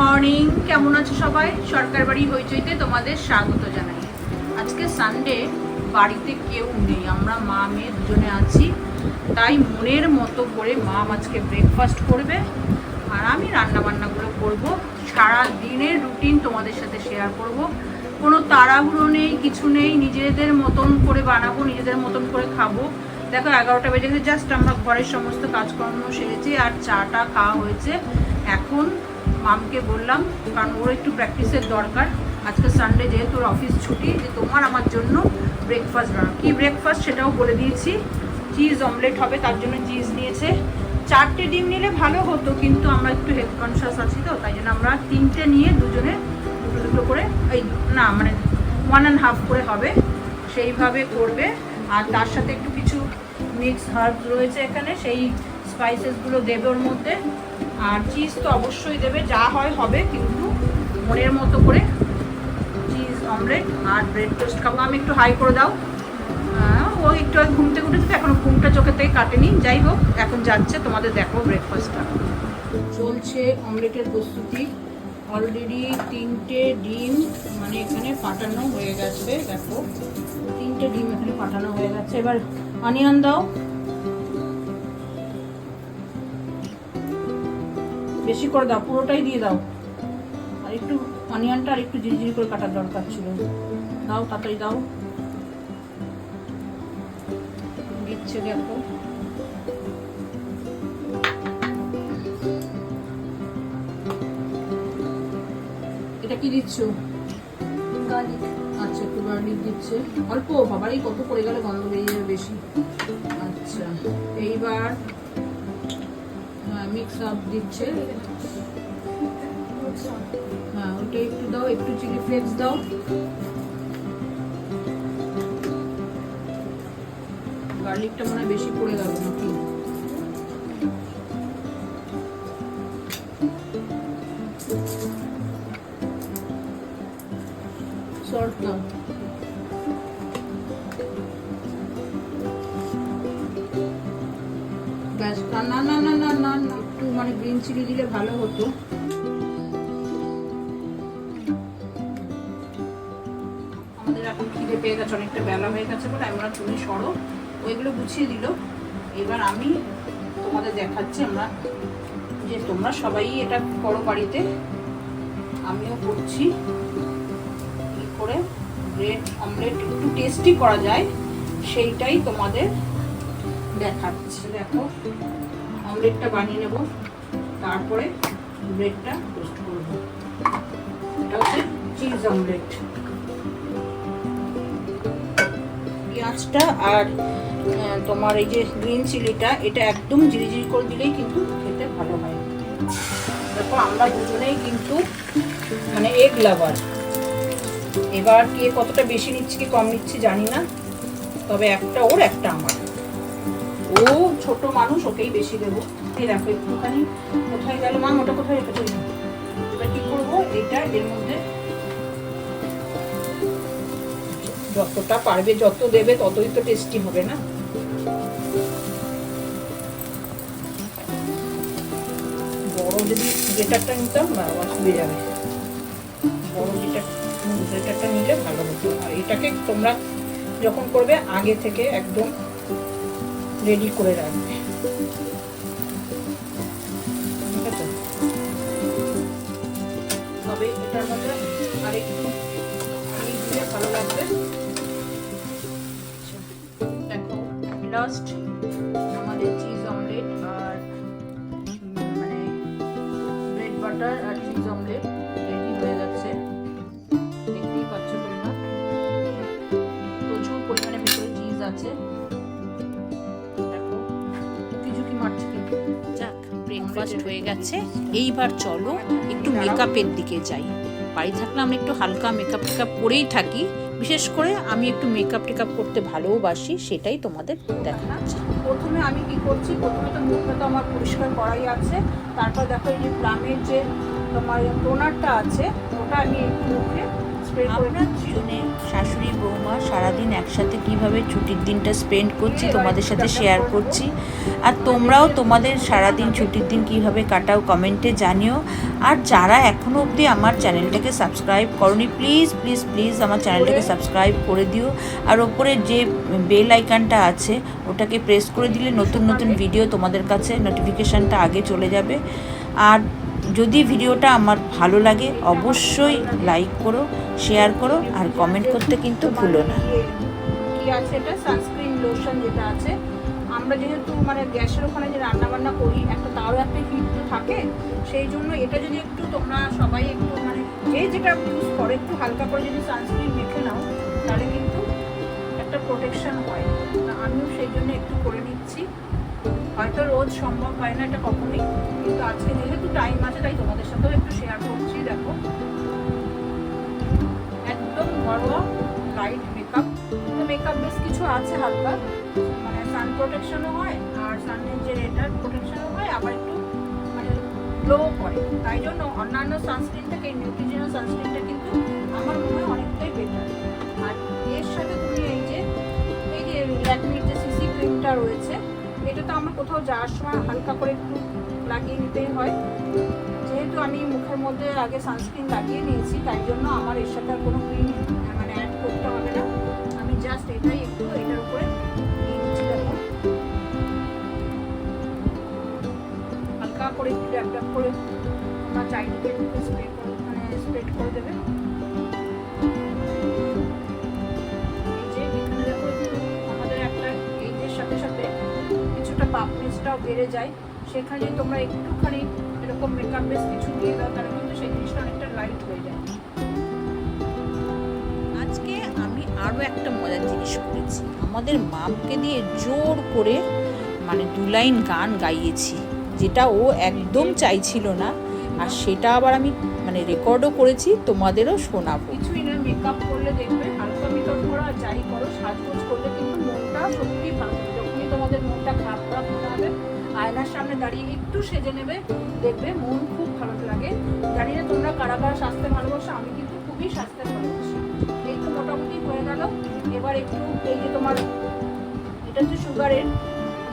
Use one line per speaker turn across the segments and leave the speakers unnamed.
Morning, কেমন আছো সবাই? সরকার বাড়ি হইচইতে তোমাদের স্বাগত জানাই। আজকে সানডে বাড়িতে কেউ নেই, আমরা মা মেয়ে দুজনে আছি। তাই মনের মতো করে মা আজকে ব্রেকফাস্ট করবে, আর আমি রান্না বান্নাগুলো করব। সারা দিনের রুটিন তোমাদের সাথে শেয়ার করব। কোনো তাড়াহুড়ো নেই, কিছু নেই, নিজেদের মতন করে বানাবো, নিজেদের মতন করে খাব। দেখো, এগারোটা বেজে গেছে জাস্ট আমরা ঘরের সমস্ত কাজকর্ম সেরেছি, আর চাটা খাওয়া হয়েছে। এখন মামকে বললাম, কারণ ওর একটু প্র্যাকটিসের দরকার। আজকে সানডে যেহেতু ওর অফিস ছুটি, যে তোমার আমার জন্য ব্রেকফাস্ট বানাও কী ব্রেকফাস্ট সেটাও বলে দিয়েছি। চিজ অমলেট হবে, তার জন্য চিজ নিয়েছে। চারটে ডিম নিলে ভালো হতো, কিন্তু আমরা একটু হেলথ কনসিয়াস আছি তো, তাই জন্য আমরা তিনটে নিয়ে দুজনে দুটো দুটো করে, এই না মানে ওয়ান অ্যান্ড হাফ করে হবে। সেইভাবে করবে। আর তার সাথে একটু কিছু মিক্স হার্ব রয়েছে এখানে, সেই স্পাইসেসগুলো দেবে ওর মধ্যে। আর চিজ তো অবশ্যই দেবে, যা হয় হবে কিন্তু মনের মতো করে চিজ অমলেট আর ব্রেড টোস্ট খাব। আমি একটু হাই করে দাও। ও একটু আগে ঘুম থেকে উঠেছে তো এখন ঘুমটা চোখের থেকে কাটেনি। যাই হোক, এখন যাচ্ছে, তোমাদের দেখো ব্রেকফাস্টটা চলছে অমলেটের প্রস্তুতি। অলরেডি তিনটে ডিম মানে এখানে ফাটানো হয়ে গেছে, দেখো। তিনটে ডিম এখানে ফাটানো হয়ে গেছে। এবার অনিয়ন দাও। বেশি করে দাও পুরোটাই দিয়ে দাও। আর একটু অনিয়নটা আর একটু ঝিরিঝিরি করে কাটার দরকার ছিল। দাও তাড়াতাড়ি দাও। দিচ্ছে দেখো। এটা কি দিচ্ছ?
গার্লিক।
আচ্ছা একটু গার্লিক দিচ্ছে। অল্প বাবারই কত পড়ে গেলে গন্ধ বেরিয়ে যাবে বেশি। আচ্ছা এইবার মিক্স আপ দিচ্ছে। হ্যাঁ ওটা একটু দাও, একটু চিলি ফ্লেক্স দাও। গার্লিকটা মনে হয় বেশি পড়ে গেল নাকি? ভালো হতো। আমাদের এখন খিদে পেয়ে গেছে, অনেকটা বেলা হয়ে গেছে বলে আমরা তুমি সরো। ওইগুলো গুছিয়ে দিল। এবার আমি তোমাদের দেখাচ্ছি আমরা যে তোমরা সবাই এটা করো বাড়িতে। আমিও করছি। কি করে? ব্রেড, অমলেট একটু টেস্টি করা যায়, সেইটাই তোমাদের দেখাচ্ছে। দেখো, অমলেটটা বানিয়ে নেব। তারপরে ব্রেডটা টোস্ট করব। এটা হচ্ছে চিজ অমলেট পেঁয়াজটা আর তোমার এই যে গ্রিন চিলিটা এটা একদম ঝিরিঝিরি করে দিলেই কিন্তু খেতে ভালো হয়। দেখো, আমরা দুজনেই কিন্তু মানে এগ লাভার এবার কে কতটা বেশি নিচ্ছে, কি কম নিচ্ছে জানি না। তবে একটা ওর, একটা আমার। ও ছোট মানুষ, ওকেই বেশি দেবো। এই দেখো, একটুখানি কোথায় গেল? মা ওটা কোথায় রেখেছে? এবার কি করব? এটা, এর মধ্যে যতটা পারবে, যত দেবে, ততই তো টেস্টি হবে না? বড় যদি গ্রেটারটা নিতাম, না, অসুবিধা যাবে বড় যেটা গ্রেটারটা নিলে ভালো হতো। আর এটাকে তোমরা যখন করবে, আগে থেকে একদম রেডি করে রাখবে। ঠিক আছে? ভালো লাগবে। দেখো লাস্ট আমাদের হয়ে
গেছে। এইবার চলো একটু মেকআপের দিকে যাই। বাড়ি থাকলে আমি একটু হালকা মেকআপ টেকআপ করেই থাকি। বিশেষ করে আমি একটু মেকআপ টেকআপ করতে ভালোবাসি, সেটাই তোমাদের দেখাচ্ছি।
প্রথমে আমি কি করছি? প্রথমে তো মুখটা তো আমার পরিষ্কার করাই আছে। তারপর দেখো এই যে প্লামের যে তোমার টোনারটা আছে, ওটা আমি একটু মুখে
আমরা দুজনে শাশুড়ি, বৌমা সারাদিন একসাথে কীভাবে ছুটির দিনটা স্পেন্ড করছি, তোমাদের সাথে শেয়ার করছি। আর তোমরাও তোমাদের সারাদিন ছুটির দিন কীভাবে কাটাও কমেন্টে জানিও। আর যারা এখনও অবধি আমার চ্যানেলটাকে সাবস্ক্রাইব করনি প্লিজ প্লিজ প্লিজ আমার চ্যানেলটাকে সাবস্ক্রাইব করে দিও। আর ওপরে যে বেল আইকনটা আছে, ওটাকে প্রেস করে দিলে নতুন নতুন ভিডিও তোমাদের কাছে নোটিফিকেশানটা আগে চলে যাবে। আর যদি ভিডিওটা আমার ভালো লাগে, অবশ্যই লাইক করো শেয়ার করো, আর কমেন্ট করতে কিন্তু ভুলো না।
কি আছে এটা? সানস্ক্রিন লোশন যেটা আছে। আমরা যেহেতু মানে গ্যাসের ওখানে যে রান্না বান্না করি, একটা তারও একটা হিট তো থাকে, সেই জন্য এটা যদি একটু তোমরা সবাই একটু মানে যে যেটা ইউজ করে, একটু হালকা করে যদি সানস্ক্রিন মেখে নাও, তাহলে কিন্তু একটা প্রোটেকশন হয়। আমিও সেই জন্য একটু করে নিচ্ছি। হয়তো রোজ সম্ভব হয় না এটা কখনোই। কিন্তু আজকে যেহেতু টাইম আছে, তাই তোমাদের সাথেও একটু শেয়ার করছি, দেখো। একদম ঘরোয়া লাইট মেকআপ মেকআপ বেশ কিছু আছে হালকা। মানে সান প্রোটেকশনও হয়, আর সানের যে রেটার প্রোটেকশনও হয়, আবার একটু মানে গ্লো করে। তাই জন্য অন্যান্য সানস্ক্রিন থেকে সানস্ক্রিনটা কিন্তু আমার মনে হয় অনেকটাই বেটার আর এর সাথে তুমি এই যে এই যে ল্যাকমির যে সিসি ক্রিমটা রয়েছে এটা তো আমার কোথাও যাওয়ার সময় হালকা করে একটু লাগিয়ে নিতেই হয়। যেহেতু আমি মুখের মধ্যে আগে সানস্ক্রিন লাগিয়ে নিয়েছি, তাই জন্য আমার এর সাথে আর কোনো ক্রিম মানে অ্যাড করতে হবে না। আমি জাস্ট এটাই একটু, এটার উপরে হালকা করে একটু ড্যাপ ড্যাপ করে চাইনিকে একটু স্প্রে করে মানে স্প্রেড করে দেবে। পাপনেসটাও বেড়ে যায় সেখানে তোমরা একটুখানি এরকম মেকআপ বেস কিছু দিয়ে দাও তাহলে কিন্তু সেই জিনিসটা অনেকটা লাইট হয়ে যায়।
আজকে আমি আরও একটা মজার জিনিস করেছি। আমাদের মামকে দিয়ে জোর করে মানে দু লাইন গান গাইয়েছি যেটা ও একদম চাইছিল না আর সেটা আবার আমি মানে রেকর্ডও করেছি তোমাদেরও শোনাবো।
কিছুই না মেকআপ করলে দেখবে হালকা মেকআপ করো যাই করো সাজগোজ করলে কিন্তু মনটা সত্যি তোমাদের মনটা খারাপ মনে হবে। আয়নার সামনে দাঁড়িয়ে একটু সেজে নেবে, দেখবে মন খুব ভালো লাগে। জানি না তোমরা কারা কারা স্বাস্থ্য ভালোবাসো, আমি কিন্তু খুবই স্বাস্থ্যের ভালোবাসি। এই তো মোটামুটি হয়ে গেল। এবার একটু এই যে তোমার, এটা হচ্ছে সুগারের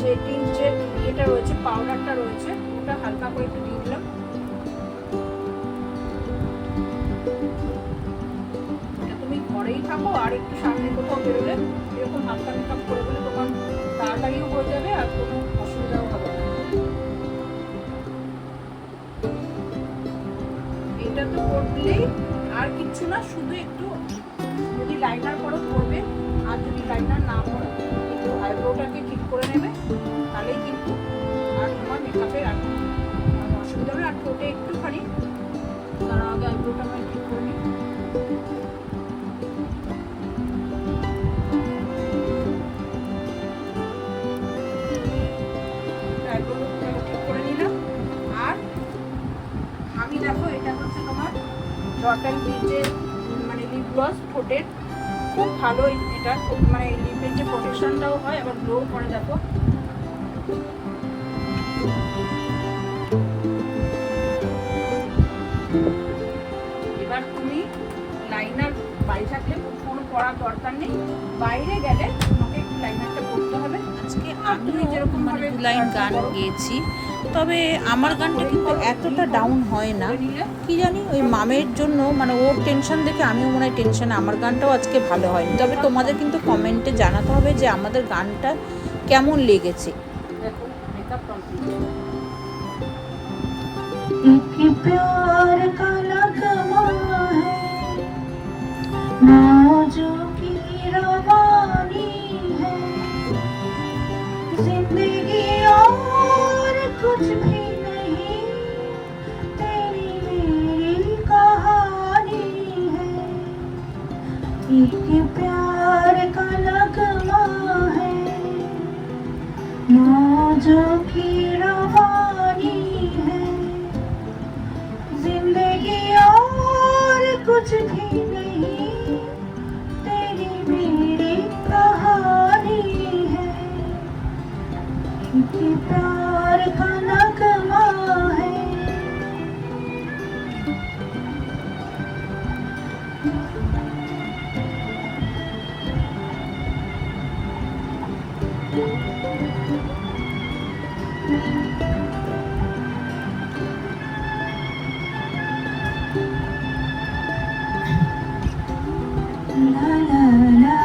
যে টিন যে ইয়েটা রয়েছে, পাউডারটা রয়েছে, ওটা হালকা করে একটু দিয়ে দিলাম। তুমি ঘরেই থাকো আর একটু সামনে কোথাও বেরোলে, এরকম হালকা মেকআপ করে গেলে তোমার তাড়াতাড়িও হয়ে যাবে আর কোনো অসুবিধাও হবে না। এটা তো করলেই আর কিচ্ছু না, শুধু একটু যদি লাইনার করো করবে আর যদি লাইনার না করো একটু আইব্রোটাকে ঠিক করে নেবে। খুব ভালো, এটা মানে লিপের যে প্রোটেকশনটাও হয়, আবার গ্লো করে দেখো। এবার তুমি লাইনার বাড়ি থাকলে কোনো পড়ার দরকার নেই, বাইরে গেলে তোমাকে একটু লাইনারটা
আজকে আমিও
যেরকম
মানে দু লাইন গান গেয়েছি। তবে আমার গানটা কিন্তু এতটা ডাউন হয় না। কি জানি, ওই মামের জন্য মানে ওর টেনশন দেখে আমিও মনে হয় টেনশন আমার গানটাও আজকে ভালো হয়নি। তবে তোমাদের কিন্তু কমেন্টে জানাতে হবে যে আমাদের গানটা কেমন লেগেছে।
দেখো makeup complete
La la la.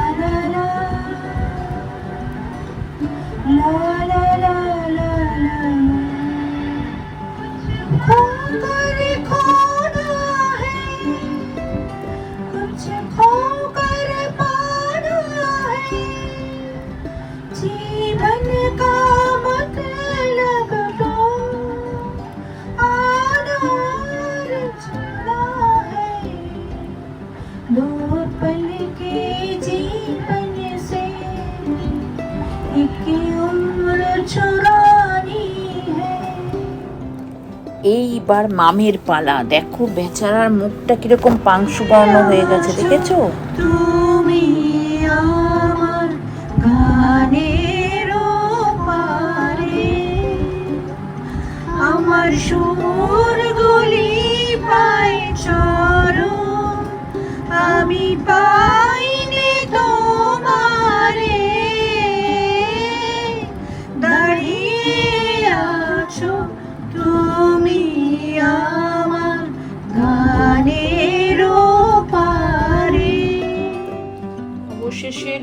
এইবার মামের পালা। দেখো বেচারার মুখটা কীরকম পাংশু বর্ণ হয়ে গেছে দেখেছ?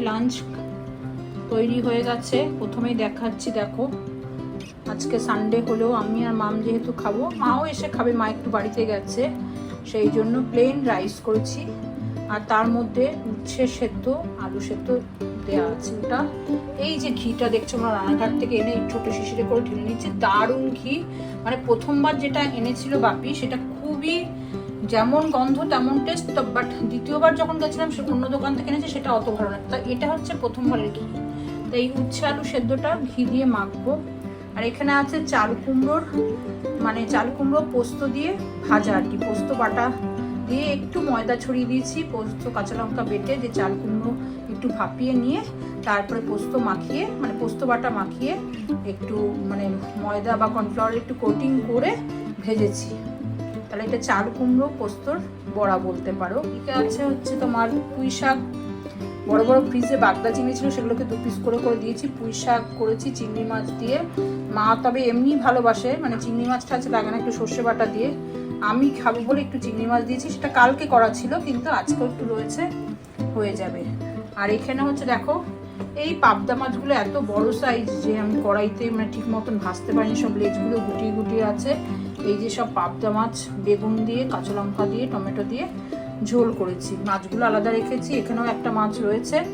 লাঞ্চ তৈরি হয়ে গেছে। প্রথমেই দেখাচ্ছি, দেখো। আজকে সানডে হলেও আমি আর মাম যেহেতু খাব, মাও এসে খাবে, মা একটু বাড়িতে গেছে। সেই জন্য প্লেন রাইস করেছি। আর তার মধ্যে উচ্ছে সেদ্ধ, আলু সেদ্ধ দেওয়া আছে ওটা। এই যে ঘিটা দেখছ, আমরা রানাঘাট থেকে এনে ছোটো শিশিরে করে ঢেলে নিচ্ছি দারুণ ঘি। মানে প্রথমবার যেটা এনেছিল বাপি, সেটা খুবই যেমন গন্ধ, তেমন টেস্ট বাট দ্বিতীয়বার যখন গেছিলাম সে অন্য দোকান থেকে এনেছে, সেটা অত ভালো না। তা এটা হচ্ছে প্রথমবারের ঘি। তো এই উচ্ছে আলু সেদ্ধটা ঘি দিয়ে মাখবো। আর এখানে আছে চাল কুমড়োর মানে চাল কুমড়ো পোস্ত দিয়ে ভাজা আর কি, পোস্ত বাটা দিয়ে একটু ময়দা ছড়িয়ে দিয়েছি, পোস্ত কাঁচা লঙ্কা বেটে যে চাল কুমড়ো একটু ভাপিয়ে নিয়ে তারপরে পোস্ত মাখিয়ে মানে পোস্ত বাটা মাখিয়ে একটু মানে ময়দা বা কর্নফ্লাওয়ার একটু কোটিং করে ভেজেছি। তাহলে এটা চাল কুমড়ো, পোস্তর বড়া বলতে পারো। এদিকে আছে হচ্ছে তোমার পুঁই শাক। বড় বড় ফ্রিজে বাগদা চিংড়ি ছিল, সেগুলোকে দু পিস করে করে দিয়েছি। পুঁই শাক করেছি, চিংড়ি মাছ দিয়ে। মা তবে এমনি ভালোবাসে মানে চিংড়ি মাছটা আছে, লাগে না একটু সর্ষে বাটা দিয়ে। আমি খাব বলে একটু চিংড়ি মাছ দিয়েছি, সেটা কালকে করা ছিল, কিন্তু আজকেও একটু রয়েছে, হয়ে যাবে। আর এখানে হচ্ছে দেখো, এই পাবদা মাছগুলো এত বড় সাইজ যে আমি কড়াইতে মানে ঠিক মতন ভাজতে পারিনি, সব লেজগুলো গুটিয়ে গুটিয়ে আছে। এই যে সব পাবদা মাছ, বেগুন দিয়ে, কাঁচা লঙ্কা দিয়ে, টমেটো দিয়ে ঝোল করেছি। মাছগুলো আলাদা রেখেছি, এখানেও একটা মাছ রয়েছে।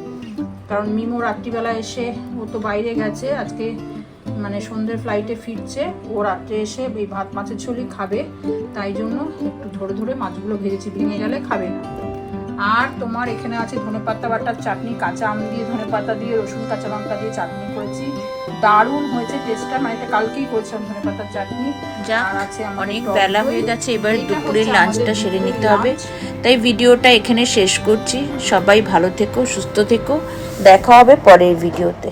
কারণ মিমো রাত্রিবেলা এসে, ও তো বাইরে গেছে, আজকে মানে সন্ধ্যের ফ্লাইটে ফিরছে, ও রাত্রে এসে এই ভাত মাছের ঝোলই খাবে। তাই জন্য একটু ধরে ধরে মাছগুলো ভেজেছি, ভেঙে গেলে খাবে না। আর তোমার এখানে আছে ধনেপাতা বাটার চাটনি কাঁচা আম দিয়ে ধনেপাতা দিয়ে রসুন কাঁচা লঙ্কা দিয়ে চাটনি করেছি। দারুণ হয়েছে টেস্টটা মানে এটা কালকেই করেছিলাম ধনেপাতার চাটনি।
যা
আছে
অনেক বেলা হয়ে যাচ্ছে এবার দুপুরের লাঞ্চটা সেরে নিতে হবে। তাই ভিডিওটা এখানে শেষ করছি। সবাই ভালো থেকো সুস্থ থেকো। দেখা হবে পরের ভিডিওতে।